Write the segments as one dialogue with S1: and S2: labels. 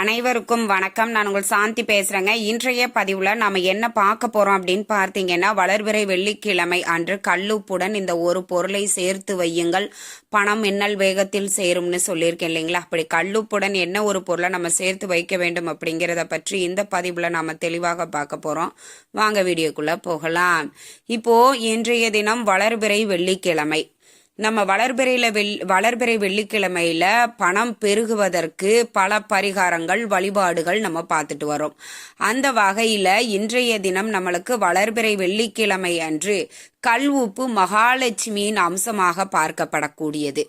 S1: அனைவருக்கும் வணக்கம். நான் உங்கள் சாந்தி பேசுறேங்க. இன்றைய பதிவுல நாம என்ன பார்க்க போறோம் அப்படின்னு பார்த்தீங்கன்னா வளர்பிறை வெள்ளிக்கிழமை அன்று கல்லுப்புடன் இந்த ஒரு பொருளை சேர்த்து வையுங்கள். பணம் மின்னல் வேகத்தில் சேரும்னு சொல்லியிருக்கேன் இல்லைங்களா? அப்படி கல்லுப்புடன் என்ன ஒரு பொருளை நம்ம சேர்த்து வைக்க வேண்டும் அப்படிங்கிறத பற்றி இந்த பதிவுல நாம தெளிவாக பார்க்க போறோம். வாங்க வீடியோக்குள்ள போகலாம். இப்போ இன்றைய தினம் வளர்பிறை வெள்ளிக்கிழமை. நம்ம வளர்பிறையில வெள் வளர்பிறை வெள்ளிக்கிழமையில பணம் பெருகுவதற்கு பல பரிகாரங்கள் வழிபாடுகள் நம்ம பார்த்துட்டு வரோம். அந்த வகையில இன்றைய தினம் நம்மளுக்கு வளர்பிறை வெள்ளிக்கிழமை அன்று கல் உப்பு மகாலட்சுமியின் அம்சமாக பார்க்கப்படக்கூடியது.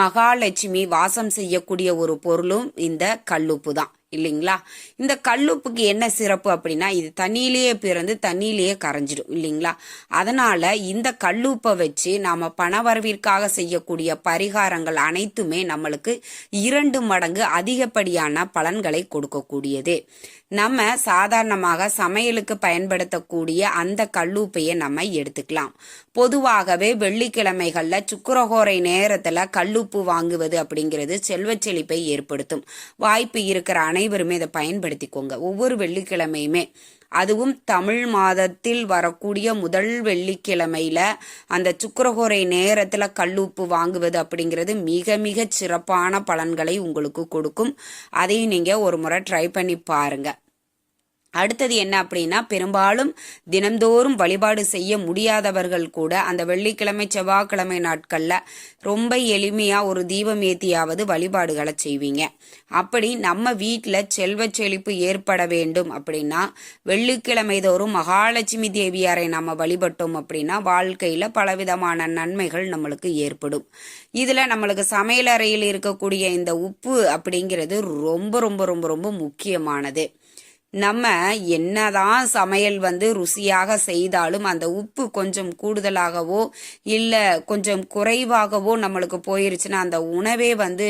S1: மகாலட்சுமி வாசம் செய்யக்கூடிய ஒரு பொருளும் இந்த கல்லுப்பு தான் இல்லைங்களா? இந்த கல்லுப்புக்கு என்ன சிறப்பு அப்படின்னா இது தண்ணியிலேயே பிறந்து தண்ணியிலேயே கரைஞ்சிடும். இல்லைங்களா? அதனால இந்த கல்லுப்பை வச்சு நாம பணவரவிற்காக செய்யக்கூடிய பரிகாரங்கள் அனைத்துமே நம்மளுக்கு இரண்டு மடங்கு அதிகப்படியான பலன்களை கொடுக்கக்கூடியது. நம்ம சாதாரணமாக சமையலுக்கு பயன்படுத்தக்கூடிய அந்த கல்லுப்பையை நம்ம எடுத்துக்கலாம். பொதுவாகவே வெள்ளிக்கிழமைகள்ல சுக்கரகோரை நேரத்துல கல்லுப்பு வாங்குவது அப்படிங்கிறது செல்வ செழிப்பை ஏற்படுத்தும். வாய்ப்பு இருக்கிற அனைவருமே இதை பயன்படுத்திக்கோங்க. ஒவ்வொரு வெள்ளிக்கிழமையுமே. அதுவும் தமிழ் மாதத்தில் வரக்கூடிய முதல் வெள்ளிக்கிழமையில அந்த சுக்கரகோரை நேரத்துல கல்லுப்பு வாங்குவது அப்படிங்கிறது மிக மிக சிறப்பான பலன்களை உங்களுக்கு கொடுக்கும். அதையும் நீங்க ஒரு முறை ட்ரை பண்ணி பாருங்க. அடுத்தது என்ன அப்படின்னா பெரும்பாலும் தினந்தோறும் வழிபாடு செய்ய முடியாதவர்கள் கூட அந்த வெள்ளிக்கிழமை செவ்வாய்க்கிழமை நாட்களில் ரொம்ப எளிமையாக ஒரு தீபம் ஏத்தியாவது வழிபாடுகளை செய்வீங்க. அப்படி நம்ம வீட்டில் செல்வ செழிப்பு ஏற்பட வேண்டும் அப்படின்னா வெள்ளிக்கிழமை தோறும் மகாலட்சுமி தேவியாரை நம்ம வழிபட்டோம் அப்படின்னா வாழ்க்கையில் பலவிதமான நன்மைகள் நம்மளுக்கு ஏற்படும். இதில் நம்மளுக்கு சமையலறையில் இருக்கக்கூடிய இந்த உப்பு அப்படிங்கிறது ரொம்ப ரொம்ப ரொம்ப ரொம்ப முக்கியமானது. நம்ம என்னதான் சமையல் வந்து ருசியாக செய்தாலும் அந்த உப்பு கொஞ்சம் கூடுதலாகவோ இல்லை கொஞ்சம் குறைவாகவோ நம்மளுக்கு போயிருச்சுன்னா அந்த உணவே வந்து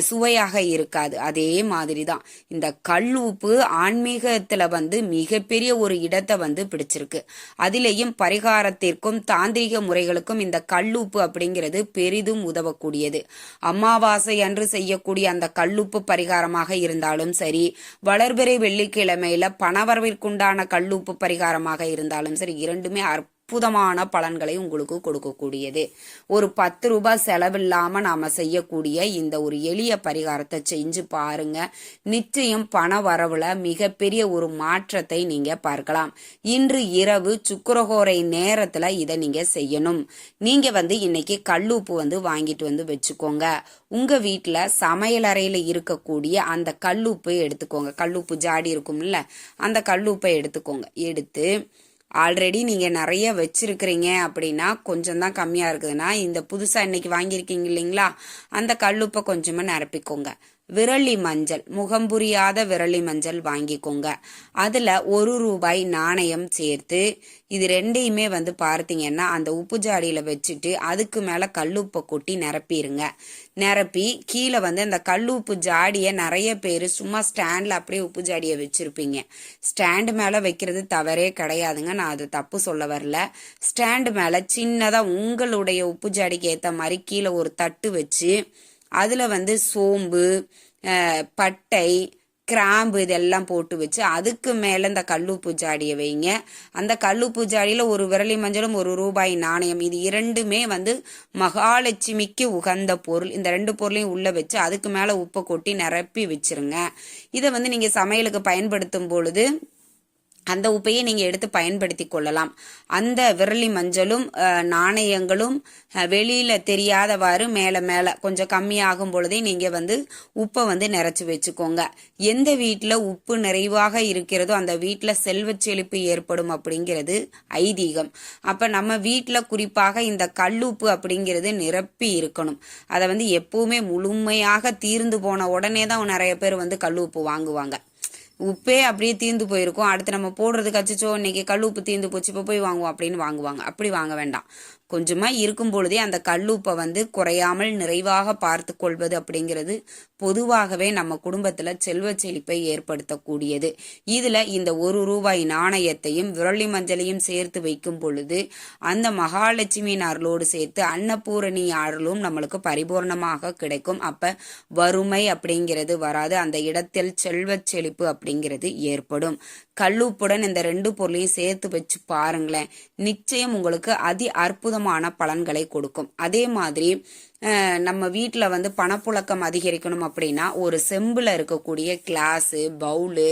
S1: சுவையாக இருக்காது. அதே மாதிரி தான் இந்த கல் உப்பு ஆன்மீகத்தில் வந்து மிகப்பெரிய ஒரு இடத்தை வந்து பிடிச்சிருக்கு. அதிலேயும் பரிகாரத்திற்கும் தாந்திரிக முறைகளுக்கும் இந்த கல் உப்பு அப்படிங்கிறது பெரிதும் உதவக்கூடியது. அமாவாசை அன்று செய்யக்கூடிய அந்த கல்லுப்பு பரிகாரமாக இருந்தாலும் சரி வளர்பிறை வெள்ளி வெள்ளிக்கிழமையில பணவரவிற்குண்டான கல்லுப்பு பரிகாரமாக இருந்தாலும் சரி இரண்டுமே அற்புதமான பலன்களை உங்களுக்கு கொடுக்கக்கூடியது. ஒரு பத்து ரூபாய் செலவில்லாம நாம செய்யக்கூடிய இந்த ஒரு எளிய பரிகாரத்தை செஞ்சு பாருங்க. நிச்சயம் பண வரவுல மிகப்பெரிய ஒரு மாற்றத்தை நீங்க பார்க்கலாம். இன்று இரவு சுக்கரகோரை நேரத்துல இதை நீங்க செய்யணும். நீங்க வந்து இன்னைக்கு கல்லுப்பு வந்து வாங்கிட்டு வந்து வச்சுக்கோங்க. உங்க வீட்டுல சமையலறையில இருக்கக்கூடிய அந்த கல்லுப்பை எடுத்துக்கோங்க. கல்லுப்பு ஜாடி இருக்கும்ல அந்த கல்லுப்பை எடுத்துக்கோங்க. எடுத்து ஆல்ரெடி நீங்கள் நிறைய வச்சுருக்கிறீங்க அப்படின்னா கொஞ்சம் தான் கம்மியாக இருக்குதுன்னா இந்த புதுசாக இன்னைக்கு வாங்கியிருக்கீங்க இல்லைங்களா? அந்த கல்லுப்பை கொஞ்சமாக நிரப்பிக்கோங்க. விரலி மஞ்சள் முகம் புரியாத விரலி மஞ்சள் வாங்கிக்கோங்க. அதில் ஒரு ரூபாய் நாணயம் சேர்த்து இது ரெண்டையுமே வந்து பார்த்தீங்கன்னா அந்த உப்பு ஜாடியில் வச்சுட்டு அதுக்கு மேலே கல்லுப்பை கொட்டி நிரப்பிடுங்க நிரப்பி கீழே வந்து அந்த கல்லுப்பு ஜாடியை நிறைய பேர் சும்மா ஸ்டாண்டில் அப்படியே உப்பு ஜாடியை வச்சுருப்பீங்க. ஸ்டாண்டு மேலே வைக்கிறது தவறே கிடையாதுங்க. நான் அது தப்பு சொல்ல வரல. ஸ்டாண்டு மேலே சின்னதாக உங்களுடைய உப்பு ஜாடிக்கு ஏற்ற மாதிரி கீழே ஒரு தட்டு வச்சு அதில் வந்து சோம்பு பட்டை கிராம்பு இதெல்லாம் போட்டு வச்சு அதுக்கு மேலே இந்த கல்லுப்பு ஜாடியை வைங்க. அந்த கல்லுப்பு ஜாடியில் ஒரு விரலி மஞ்சளும் ஒரு ரூபாய் நாணயம் இது இரண்டுமே வந்து மகாலட்சுமிக்கு உகந்த பொருள். இந்த ரெண்டு பொருளையும் உள்ளே வச்சு அதுக்கு மேலே உப்பை கொட்டி நிரப்பி வச்சிருங்க. இதை வந்து நீங்கள் சமையலுக்கு பயன்படுத்தும் பொழுது அந்த உப்பையை நீங்கள் எடுத்து பயன்படுத்தி கொள்ளலாம். அந்த விரலி மஞ்சளும் நாணயங்களும் வெளியில் தெரியாதவாறு மேலே மேலே கொஞ்சம் கம்மியாகும் பொழுதே நீங்கள் வந்து உப்பை வந்து நிறச்சி வச்சுக்கோங்க. எந்த வீட்டில் உப்பு நிறைவாக இருக்கிறதோ அந்த வீட்டில் செல்வ செழிப்பு ஏற்படும் அப்படிங்கிறது ஐதீகம். அப்போ நம்ம வீட்டில் குறிப்பாக இந்த கல்லுப்பு அப்படிங்கிறது நிரப்பி இருக்கணும். அதை வந்து எப்பவுமே முழுமையாக தீர்ந்து போன உடனே தான் நிறைய பேர் வந்து கல்லுப்பு வாங்குவாங்க. உப்பே அப்படியே தீர்ந்து போயிருக்கும். அடுத்து நம்ம போடுறதுக்கு அச்சிச்சோ இன்னைக்கு கல் உப்பு தீர்ந்து போச்சு இப்போ போய் வாங்குவோம் அப்படின்னு வாங்குவாங்க. அப்படி வாங்க வேண்டாம். கொஞ்சமா இருக்கும் பொழுதே அந்த கல்லுப்பை வந்து குறையாமல் நிறைவாக பார்த்து கொள்வது அப்படிங்கிறது பொதுவாகவே நம்ம குடும்பத்துல செல்வ செழிப்பை ஏற்படுத்தக்கூடியது. இதுல இந்த ஒரு ரூபாய் நாணயத்தையும் விரலி மஞ்சளையும் சேர்த்து வைக்கும் பொழுது அந்த மகாலட்சுமியின் அருளோடு சேர்த்து அன்னபூரணி அருளும் நம்மளுக்கு பரிபூர்ணமாக கிடைக்கும். அப்ப வறுமை அப்படிங்கிறது வராது. அந்த இடத்தில் செல்வ செழிப்பு அப்படிங்கிறது ஏற்படும். கல்லுப்புடன் இந்த ரெண்டு பொருளையும் சேர்த்து வச்சு பாருங்களேன். நிச்சயம் உங்களுக்கு அதி அற்புதமான பலன்களை கொடுக்கும். அதே மாதிரி நம்ம வீட்டில் வந்து பணப்புழக்கம் அதிகரிக்கணும் அப்படின்னா ஒரு செம்பில் இருக்கக்கூடிய கிளாஸு பவுலு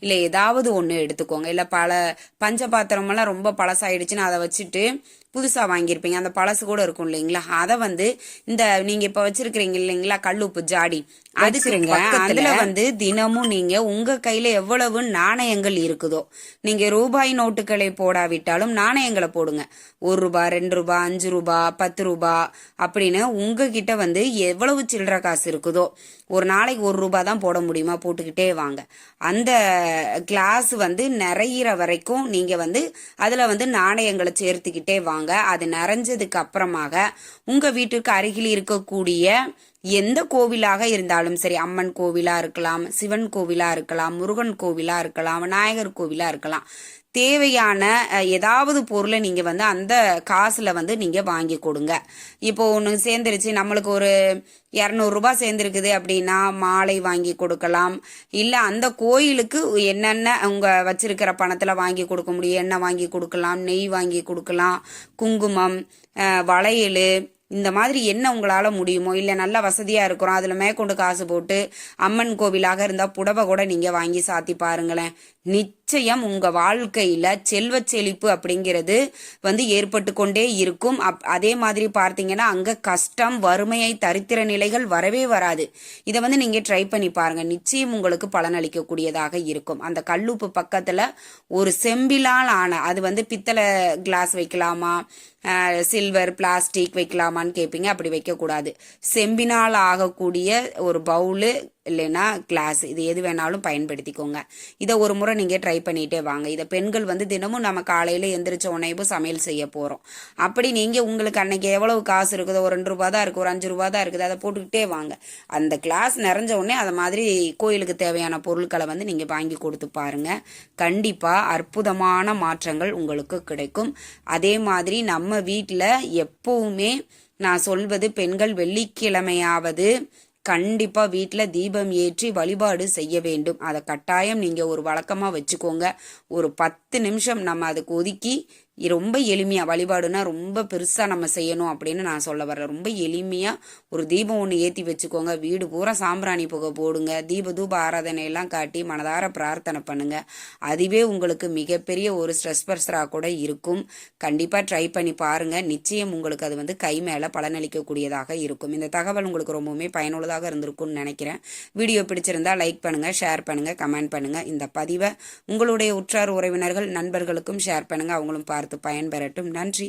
S1: இல்லை ஏதாவது ஒன்று எடுத்துக்கோங்க. இல்லை பல பஞ்ச பாத்திரமெல்லாம் ரொம்ப பழசாயிடுச்சுன்னா அதை வச்சுட்டு புதுசாக வாங்கியிருப்பீங்க. அந்த பழசு கூட இருக்கும் இல்லைங்களா? அதை வந்து இந்த நீங்கள் இப்போ வச்சிருக்கிறீங்க இல்லைங்களா? கல்லுப்பு ஜாடி. அதுக்குங்க அதுல வந்து தினமும் நீங்க உங்க கையில எவ்வளவு நாணயங்கள் இருக்குதோ நீங்க ரூபாய் நோட்டுகளை போடாவிட்டாலும் நாணயங்களை போடுங்க. ஒரு ரூபாய் ரெண்டு ரூபாய் அஞ்சு ரூபாய் பத்து ரூபாய் அப்படின்னு உங்ககிட்ட வந்து எவ்வளவு சில்லற காசு இருக்குதோ ஒரு நாளைக்கு ஒரு ரூபாய் தான் போட முடியுமா? போட்டுக்கிட்டே வாங்க. அந்த கிளாஸ் வந்து நிறையிற வரைக்கும் நீங்கள் வந்து அதில் வந்து நாணயங்களை சேர்த்துக்கிட்டே வாங்க. அது நிறைஞ்சதுக்கு அப்புறமாக உங்கள் வீட்டுக்கு அருகில் இருக்கக்கூடிய எந்த கோவிலாக இருந்தாலும் சரி அம்மன் கோவிலாக இருக்கலாம் சிவன் கோவிலாக இருக்கலாம் முருகன் கோவிலாக இருக்கலாம் விநாயகர் கோவிலாக இருக்கலாம் தேவையான ஏதாவது பொருளை நீங்கள் வந்து அந்த காசில் வந்து நீங்கள் வாங்கி கொடுங்க. இப்போ ஒன்று சேர்ந்துருச்சு நம்மளுக்கு ஒரு இரநூறுபா சேர்ந்துருக்குது அப்படின்னா மாலை வாங்கி கொடுக்கலாம். இல்லை அந்த கோயிலுக்கு என்னென்ன அவங்க வச்சிருக்கிற பணத்தில் வாங்கி கொடுக்க முடியும் எண்ணெய் வாங்கி கொடுக்கலாம் நெய் வாங்கி கொடுக்கலாம் குங்குமம் வளையல் இந்த மாதிரி என்ன உங்களால் முடியுமோ இல்லை நல்ல வசதியாக இருக்கிறோம் அதில் மேற்கொண்டு காசு போட்டு அம்மன் கோவிலாக இருந்தால் புடவை கூட நீங்கள் வாங்கி சாத்தி பாருங்களேன். நிச்சயம் உங்க வாழ்க்கையில செல்வ செழிப்பு அப்படிங்கிறது வந்து ஏற்பட்டு கொண்டே இருக்கும். அப் அதே மாதிரி பார்த்தீங்கன்னா அங்க கஷ்டம் வறுமையை தரித்திர நிலைகள் வரவே வராது. இதை வந்து நீங்க ட்ரை பண்ணி பாருங்க. நிச்சயம் உங்களுக்கு பலனளிக்கக்கூடியதாக இருக்கும். அந்த கல்லுப்பு பக்கத்துல ஒரு செம்பிலால் ஆன அது வந்து பித்தளை கிளாஸ் வைக்கலாமா? சில்வர் பிளாஸ்டிக் வைக்கலாமான்னு கேட்பீங்க அப்படி வைக்கக்கூடாது. செம்பினால் ஆகக்கூடிய ஒரு பவுலு இல்லைன்னா கிளாஸ் இது எது வேணாலும் பயன்படுத்திக்கோங்க. இதை ஒரு முறை நீங்கள் ட்ரை பண்ணிகிட்டே வாங்க. இதை பெண்கள் வந்து தினமும் நம்ம காலையில் எந்திரிச்ச உணவு சமையல் செய்ய போகிறோம் அப்படி நீங்கள் உங்களுக்கு அன்னைக்கு எவ்வளவு காசு இருக்குதோ ஒரு ரெண்டு ரூபா தான் இருக்குது ஒரு அஞ்சு ரூபா தான் இருக்குது அதை போட்டுக்கிட்டே வாங்க. அந்த கிளாஸ் நிறைஞ்ச உடனே அதை மாதிரி கோயிலுக்கு தேவையான பொருட்களை வந்து நீங்கள் வாங்கி கொடுத்து பாருங்க. கண்டிப்பாக அற்புதமான மாற்றங்கள் உங்களுக்கு கிடைக்கும். அதே மாதிரி நம்ம வீட்டில் எப்பவுமே நான் சொல்வது பெண்கள் வெள்ளிக்கிழமையாவது கண்டிப்பாக வீட்டில் தீபம் ஏற்றி வழிபாடு செய்ய வேண்டும். அதை கட்டாயம் நீங்கள் ஒரு வழக்கமாக வச்சுக்கோங்க. ஒரு பத்து நிமிஷம் நம்ம அதுக்கு ஒதுக்கி ரொம்ப எளிமையாக வழிபாடுனா ரொம்ப பெருசாக நம்ம செய்யணும் அப்படின்னு நான் சொல்ல வர்றேன். ரொம்ப எளிமையாக ஒரு தீபம் ஒன்று ஏற்றி வச்சுக்கோங்க. வீடு பூரா சாம்பிராணி புகை போடுங்க. தீப தூப ஆராதனையெல்லாம் காட்டி மனதார பிரார்த்தனை பண்ணுங்க. அதுவே உங்களுக்கு மிகப்பெரிய ஒரு ஸ்ட்ரெஸ் பர்சராக கூட இருக்கும். கண்டிப்பாக ட்ரை பண்ணி பாருங்கள் நிச்சயம் உங்களுக்கு அது வந்து கை மேலே பலனளிக்கக்கூடியதாக இருக்கும். இந்த தகவல் உங்களுக்கு ரொம்பவுமே பயனுள்ளதாக இருந்திருக்கும்னு நினைக்கிறேன். வீடியோ பிடிச்சிருந்தா லைக் பண்ணுங்கள் ஷேர் பண்ணுங்கள் கமெண்ட் பண்ணுங்கள் இந்த பதிவை உங்களுடைய உற்றார் உறவினர்கள் நண்பர்களுக்கும் ஷேர் பண்ணுங்கள் அவங்களும் பார்த்து பயன்பெறட்டும். நன்றி.